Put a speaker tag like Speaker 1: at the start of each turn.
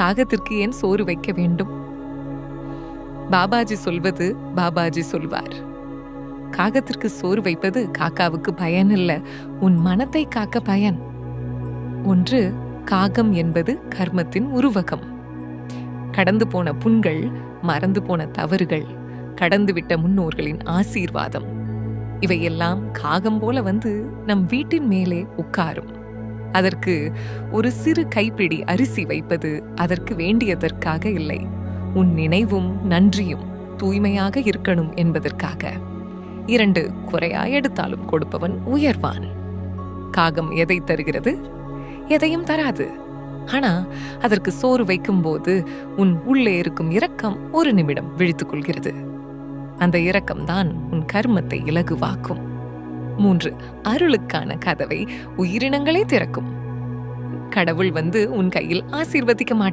Speaker 1: காகத்திற்கு ஏன் சோறு வைக்க வேண்டும்? பாபாஜி சொல்வது பாபாஜி சொல்வார். காகத்திற்கு சோறு வைப்பது காக்காவுக்கு பயன் இல்ல உன் மனத்தை காக்க பயன். ஒன்று காகம் என்பது கர்மத்தின் உருவகம். கடந்து போன புண்கள் மறந்து போன தவறுகள் கடந்துவிட்ட முன்னோர்களின் ஆசீர்வாதம். இவையெல்லாம் காகம் போல வந்து நம் வீட்டின் மேலே உட்காரும். அதற்கு ஒரு சிறு கைப்பிடி அரிசி வைப்பது அதற்கு வேண்டியதற்காக இல்லை. உன் நினைவும் நன்றியும் தூய்மையாக இருக்கணும் என்பதற்காக. இரண்டு குறையா எடுத்தாலும் கொடுப்பவன் உயர்வான். காகம் எதை தருகிறது? எதையும் தராது. ஆனா அதற்கு சோறு வைக்கும்போது உன் உள்ளே இருக்கும் இரக்கம் ஒரு நிமிடம் விழித்துக் கொள்கிறது. அந்த இரக்கம்தான் உன் கர்மத்தை இலகுவாக்கும். மூன்று அருளுக்கான கதவை உயிரினங்களே திறக்கும். கடவுள் வந்து உன் கையில் ஆசீர்வதிக்க மாட்டார்.